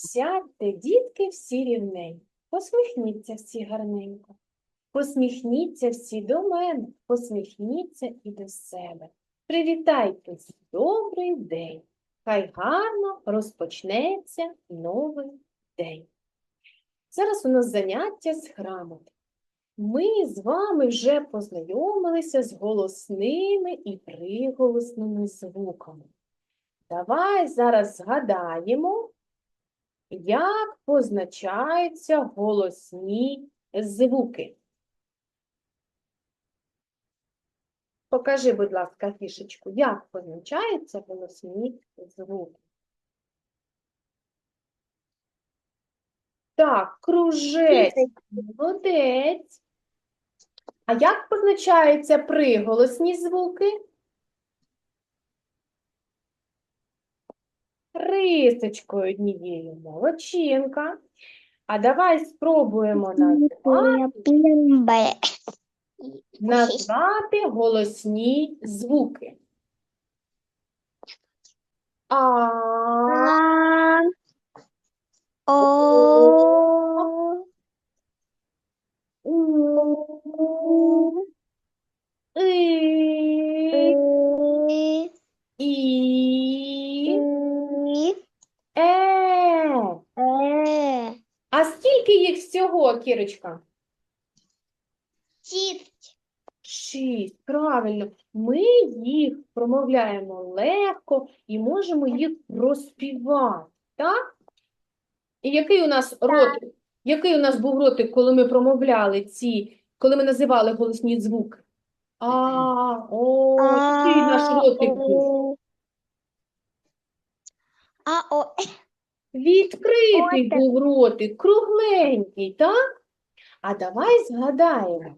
Сядьте, дітки, всі рівненько, посміхніться всі гарненько. Посміхніться всі до мене, посміхніться і до себе. Привітайтесь, добрий день. Хай гарно розпочнеться новий день. Зараз у нас заняття з грамоти. Ми з вами вже познайомилися з голосними і приголосними звуками. Давай зараз згадаємо, як позначаються голосні звуки. Покажи, будь ласка, фішечку, як позначаються голосні звуки. Так, кружець, молодець. А як позначаються приголосні звуки? Рисочкою однією, молочинка. А давай спробуємо назвати, назвати голосні звуки. А, О, скільки їх всього, Кірочка? Шість. Шість. Правильно. Ми їх промовляємо легко і можемо їх розпівати. Так? І який у нас ротик? Який у нас був ротик, коли ми промовляли ці, коли ми називали голосні звуки? А, о, який наш ротик був? А, о. Відкритий був ротик, кругленький, так? А давай згадаємо,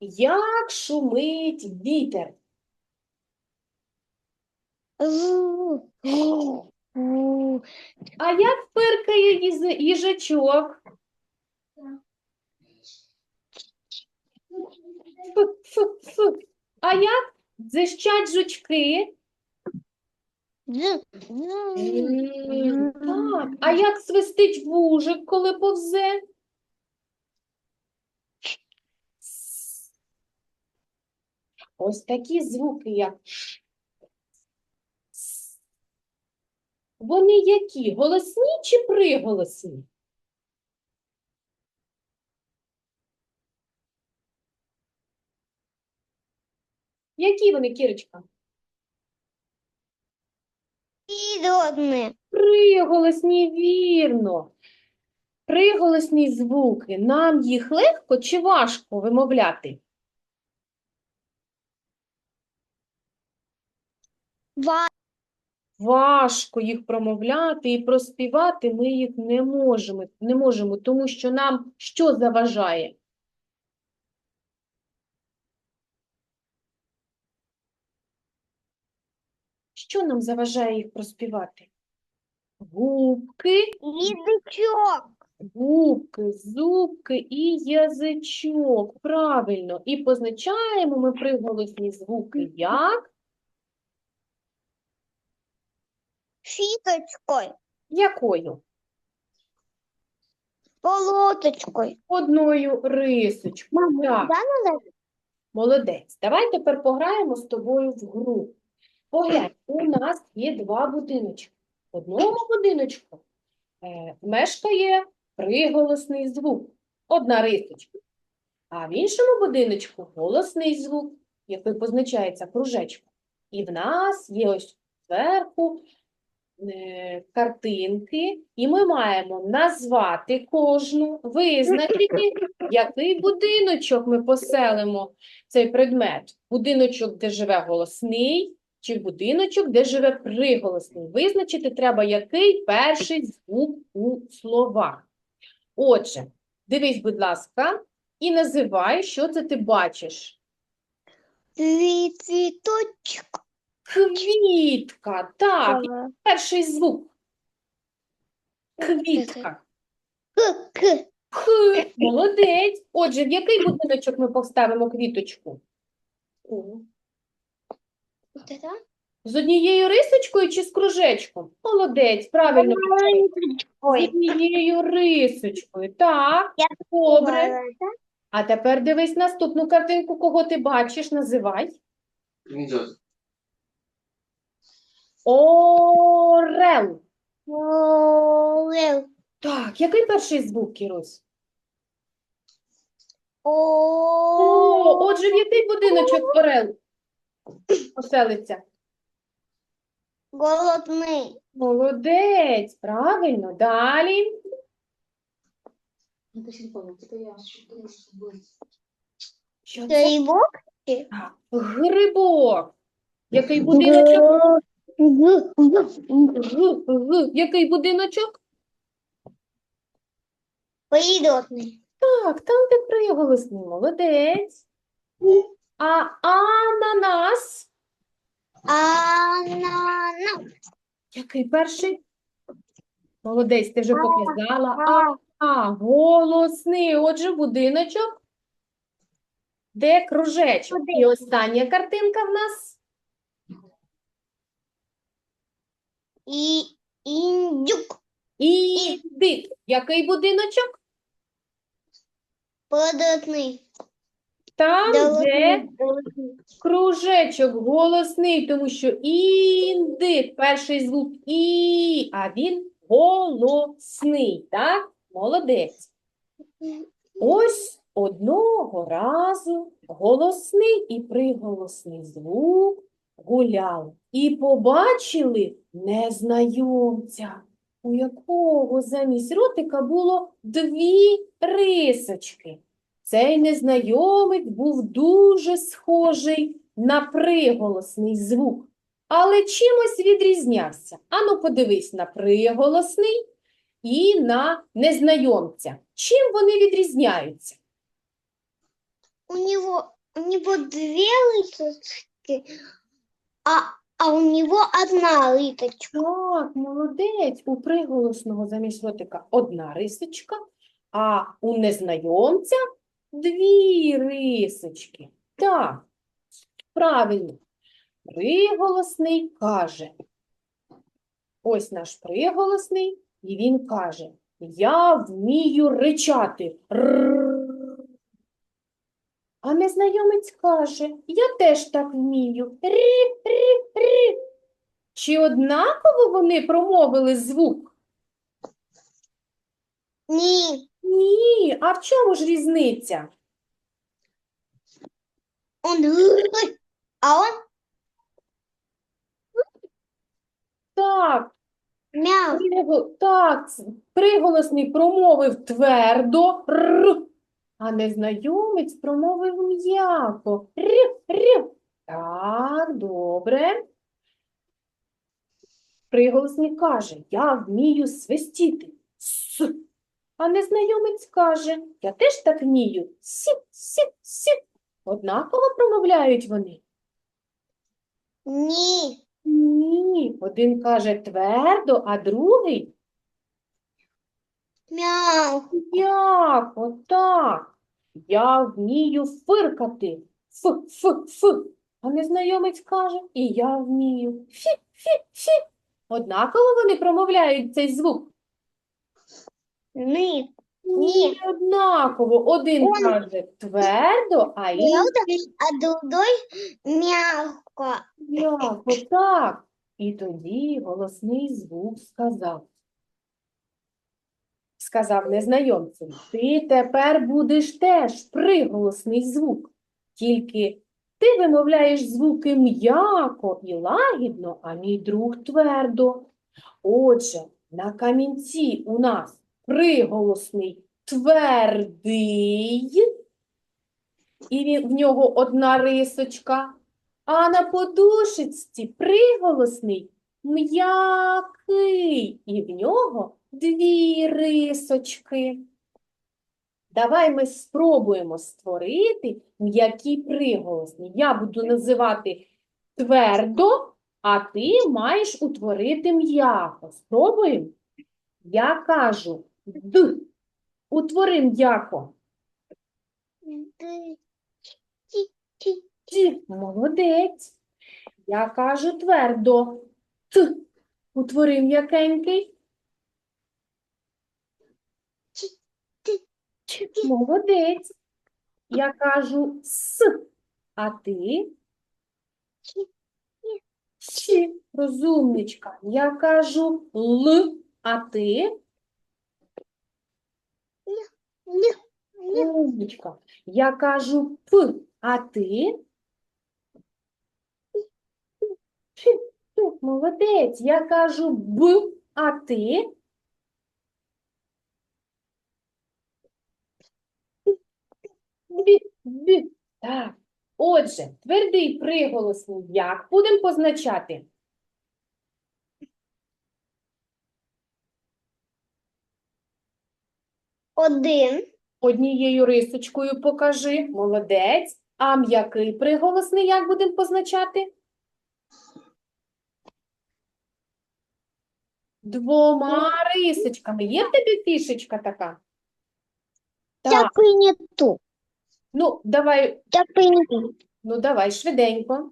як шумить вітер. А як пиркає їз- їжачок? А як дзищать жучки? Так. А як свистить вужик, коли повзе? Ось такі звуки, як ш. Вони які? Голосні чи приголосні? Які вони, Кірочка? Природные. Приголосні, вірно. Приголосні звуки. Нам їх легко чи важко вимовляти? Ва. Важко їх промовляти і проспівати ми їх не можемо, не можемо, тому що нам що заважає? Що нам заважає їх проспівати? Губки, Язычок. губки, зубки і язичок. Правильно. І позначаємо ми приголосні звуки як? Фиточкой. Якою? Полоточкой. Одною рисочкою. Так. Да. Молодець. Давай тепер пограємо з тобою в гру. Поглянь, у нас є два будиночки. В одному будиночку е, мешкає приголосний звук, одна рисочка. А в іншому будиночку голосний звук, який позначається кружечком. І в нас є ось зверху е, картинки, і ми маємо назвати кожну, визначити, який будиночок ми поселимо цей предмет. Будиночок, де живе голосний, чи будиночок, де живе приголосний. Визначити треба, який перший звук у словах. Отже, дивись, будь ласка, і називай, що це ти бачиш. Цвіточок. Квітка, так, Ага. перший звук. Квітка. К, к. Х, молодець. Отже, в який будиночок ми поставимо квіточку? Вот это? З однією рисочкою чи з кружечком? Молодець, правильно. З однією рисочкою. Так, добре. А тепер дивись наступну картинку, кого ти бачиш, називай. Идет. Орел. Так, який перший звук, Кірусь? О, О, отже, в який будиночок Орел оселиться? голодний. Молодець, правильно. Далі. Що це? Грибок. Грибок. Який будиночок? Який будиночок? Придотний. Так, там, де приголосний, молодець. А ананас? Ананас. Який перший? Молодець, ти вже показала. А, а, голосний. Отже, будиночок. Де кружечок? І остання картинка в нас. І індюк. Індик. Який будиночок? Придотний. Там, де кружечок голосний, тому що індик, перший звук і, а він голосний, так? Молодець. Ось одного разу голосний і приголосний звук гуляли і побачили незнайомця, у якого замість ротика було дві рисочки. Цей незнайомець був дуже схожий на приголосний звук, але чимось відрізнявся. Ану, подивись на приголосний і на незнайомця. Чим вони відрізняються? У него, у него две лыточки, а, а у него одна лыточка. Так, молодець. У приголосного замість ротика одна рисочка, а у незнайомця дві рисочки. Так, правильно. Приголосний каже. Ось наш приголосний, і він каже: Я вмію ричати. А незнайомець каже: Я теж так вмію. Рі-рі-рі. Чи однаково вони промовили звук? Ні, Ні, а в чому ж різниця? он г- а он Так, мяу. приго- так, приголосний промовив твердо р, а незнайомець промовив м'яко р, р. Так, добре. Приголосний каже, я вмію свистіти. С. А незнайомець каже, я теж так вмію. Сі, сі, сі. Однаково промовляють вони. Ні, Ні, один каже твердо, а другий мяу. як? Отак. Я вмію фиркати. Ф, ф, ф. А незнайомець каже, і я вмію. Фі, фі, фі. Однаково вони промовляють цей звук. Ні. Ні, однаково. Один Он- каже твердо, а інший А другой мягко. як? Отак. І тоді голосний звук сказав. Сказав незнайомцеві, ти тепер будеш теж приголосний звук, тільки ти вимовляєш звуки м'яко і лагідно, а мій друг твердо. Отже, на камінці у нас приголосний твердий, і в нього одна рисочка, а на подушечці приголосний м'який, і в нього дві рисочки. Давай ми спробуємо створити м'які приголосні. Я буду називати твердо, а ти маєш утворити м'яко. Спробуємо? Я кажу д. Утвори м'яко. Ті-. Молодець. Я кажу твердо. Т. Утвори м'якенький. Молодець. Я кажу с. А ти? Розумничка. Я кажу л. А ти? Умничка. Я кажу п. А ти? Фі, Молодець. Я кажу б. А ти? Бі, бі. Так. Отже, твердий приголосний як будемо позначати? Один. Однією рисочкою покажи. Молодець. А м'який приголосний як будемо позначати? Двома рисочками. Є в тебе фішечка така? Так. Дякую, не ту. Ну, давай, Дякую, не ту. ну давай швиденько.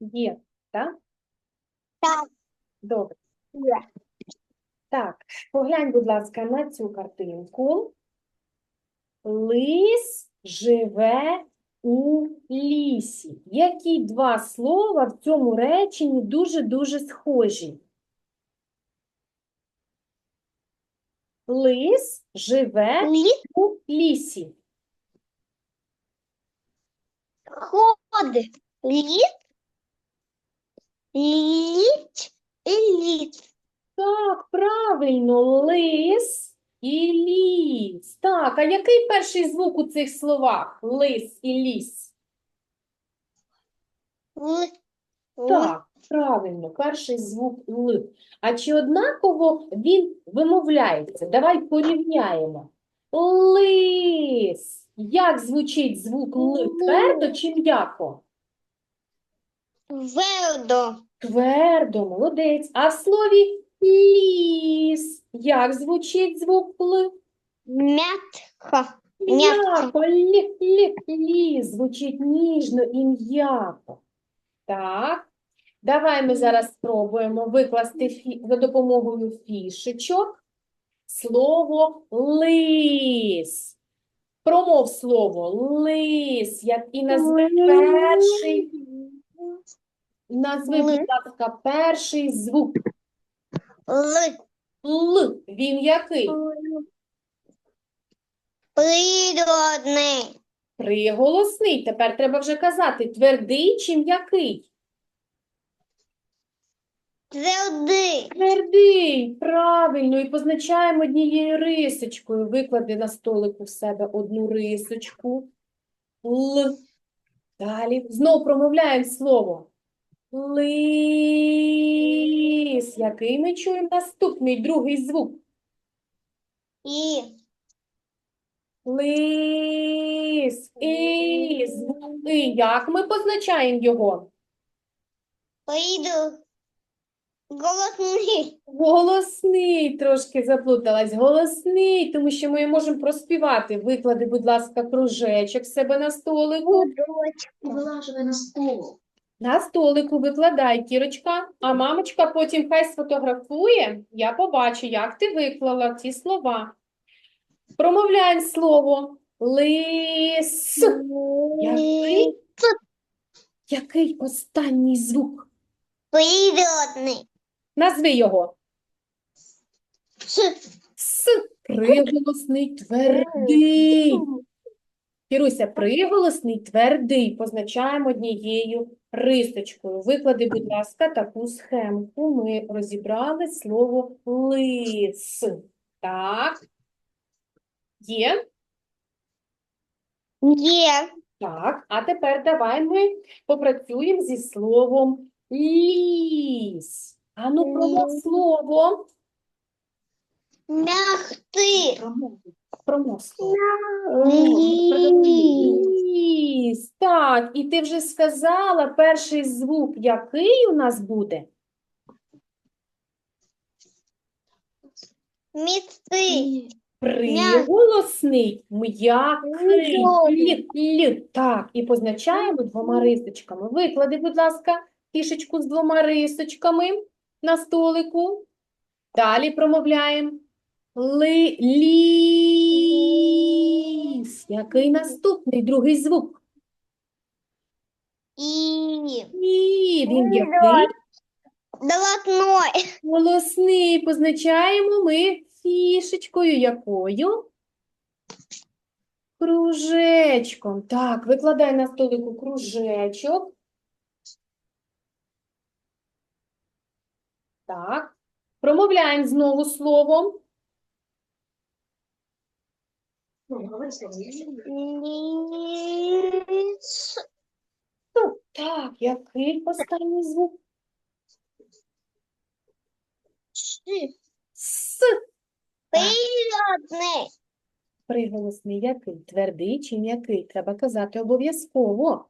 Є, так? Так. Добре. Є. Так, поглянь, будь ласка, на цю картинку. Лис живе у лісі. Які два слова в цьому реченні дуже-дуже схожі? Лис живе Ліс у лісі. ходить. Ліс. Ліч і ліс. Так, правильно, лис і ліс. Так, а який перший звук у цих словах? Лис і ліс. Л. Так, правильно, перший звук Л. А чи однаково він вимовляється? Давай порівняємо. Лис. Як звучить звук Л? Твердо чи м'яко? Вердо. Твердо, молодець. А в слові ліс. Як звучить звук Л? М'ятка. М'яко. Лі, лі, лі, звучить ніжно і м'яко. Так, давай ми зараз спробуємо викласти фі... за допомогою фішечок слово лис. Промов слово лис, як і назви перший, назви, будь ласка, перший звук. Л. Л, він який? Природний. Приголосний. Тепер треба вже казати, твердий чи м'який? Твердий. Твердий, правильно, і позначаємо однією рисочкою. Виклади на столику в себе одну рисочку. Л. Далі. Знову промовляємо слово. Лис. Який ми чуємо наступний, другий звук? І. Лис. І. Звук І. Як ми позначаємо його? Прийду. Голосний. Голосний, трошки заплуталась. Голосний, тому що ми можемо проспівати. Виклади, будь ласка, кружечок себе на столику. Вилаживай на стол. На столику викладай, Кірочка, а мамочка потім хай сфотографує. Я побачу, як ти виклала ці слова. Промовляємо слово лис. Який? Який останній звук? Природний. Назви його. С. С. Приголосний твердий. Кіруся, приголосний твердий позначаємо однією рисочкою. Виклади, будь ласка, таку схемку. Ми розібрали слово лис. Так. Є? Є. Так, а тепер давай ми попрацюємо зі словом ліс. Ану, промов Ліс. слово. Мягкий. Промов, промов слово. Ліс. Ліс. Так, і ти вже сказала перший звук, який у нас буде? Міцний. Приголосний, м'який. Так, і позначаємо двома рисочками. Виклади, будь ласка, кішечку з двома рисочками на столику. Далі промовляємо ли, ліс. Який наступний, другий звук? І. Ні, він який? Долотной. Голосний. Позначаємо ми фішечкою якою? Кружечком. Так, викладай на столику кружечок. Так. Промовляємо знову словом. Ну, говори слово. Ліс. Так, який останній звук? С. Природний. Приголосний який? Твердий чи м'який? Треба казати обов'язково.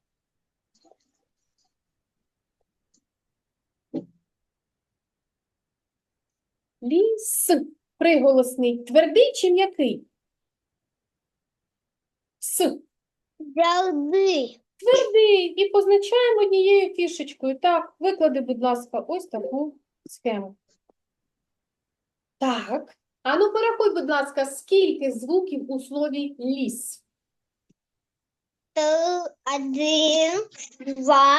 Ліс. Приголосний. Твердий чи м'який? Завжди. Твердий. І позначаємо однією фішечкою. Так, виклади, будь ласка, ось таку схему. Так. Ану, порахуй, будь ласка, скільки звуків у слові ліс? Один, два,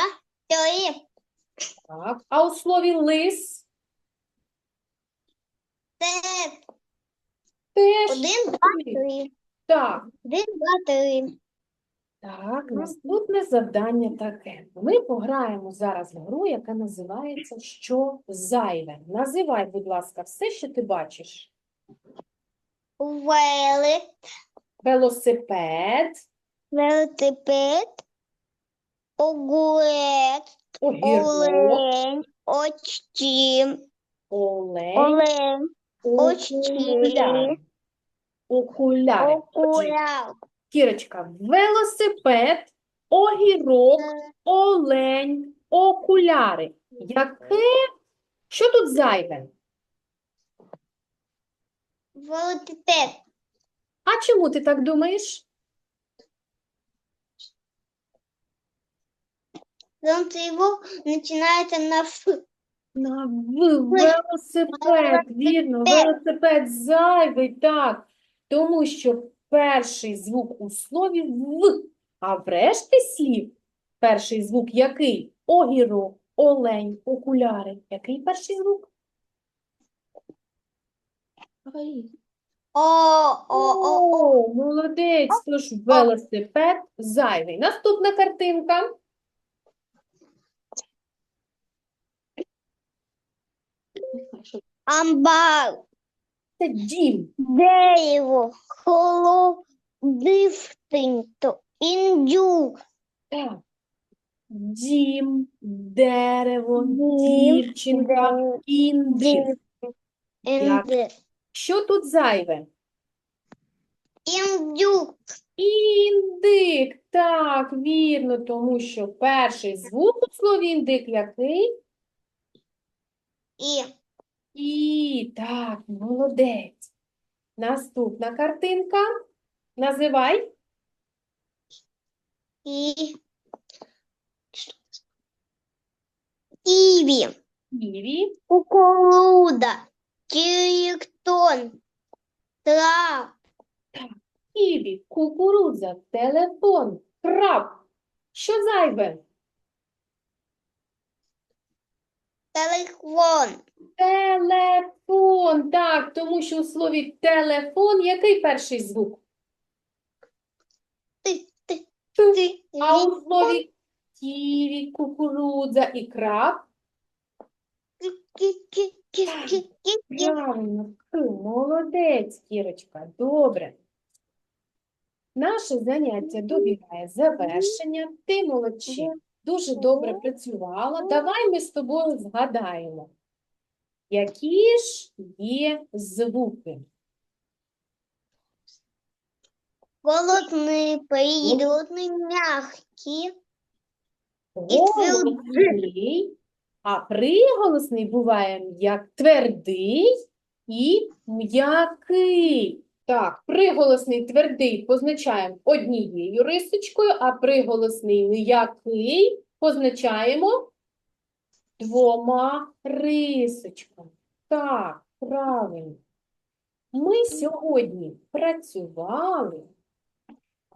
три. Так. А у слові лис Це теж один, два, три. Так. Один, два, три. Так, наступне завдання таке. Ми пограємо зараз в гру, яка називається Що зайве. Називай, будь ласка, все, що ти бачиш. Велик, Велосипед, велосипед, огурець, огірок, олень, очі, олень, олень, очі, окуляр. Окуляри. Отже, окуляр. Кірочка, велосипед, огірок, олень, окуляри. Яке? Що тут зайве? Велосипед. А чому ти так думаєш? Солнце его начинается на Ф. На В, велосипед, вірно, велосипед зайвий, так. Тому що перший звук у слові В, а в решті слів перший звук який? Огірок, олень, окуляри. Який перший звук? О, о, о, о. О, молодець, тож велосипед зайвий. Наступна картинка. Амбар. Це дім. Дерево. Холодистинто. Індюк. Так. Дім, дерево, Дім, дівчинка. Індюк. Що тут зайве? Індюк. Індик. Так, вірно, тому що перший звук у слові індик який? І. І, так, молодець. Наступна картинка. Називай. І. Ківі. Ківі, Кукуруда. Кіріктон. Трав. ківі, кукурудза, телефон, краб. Що зайве? Телефон. Телефон. Так, тому що у слові телефон який перший звук? Ти, ти, Т. ти. А у слові ківі, кукурудза і краб? Правильно. Молодець, Кірочка. Добре. Наше заняття добігає завершення. Ти молодчик, дуже добре працювала. Давай ми з тобою згадаємо, які ж є звуки. Голодний, приєдний, м'який. твердий. А приголосний буває як твердий і м'який. Так, приголосний твердий позначаємо однією рисочкою, а приголосний м'який позначаємо двома рисочками. Так, правильно. Ми сьогодні працювали,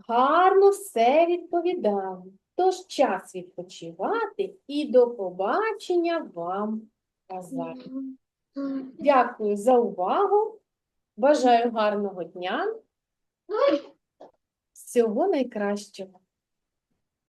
гарно все відповідали. Тож час відпочивати і до побачення вам казати. Дякую за увагу. Бажаю гарного дня. Всього найкращого.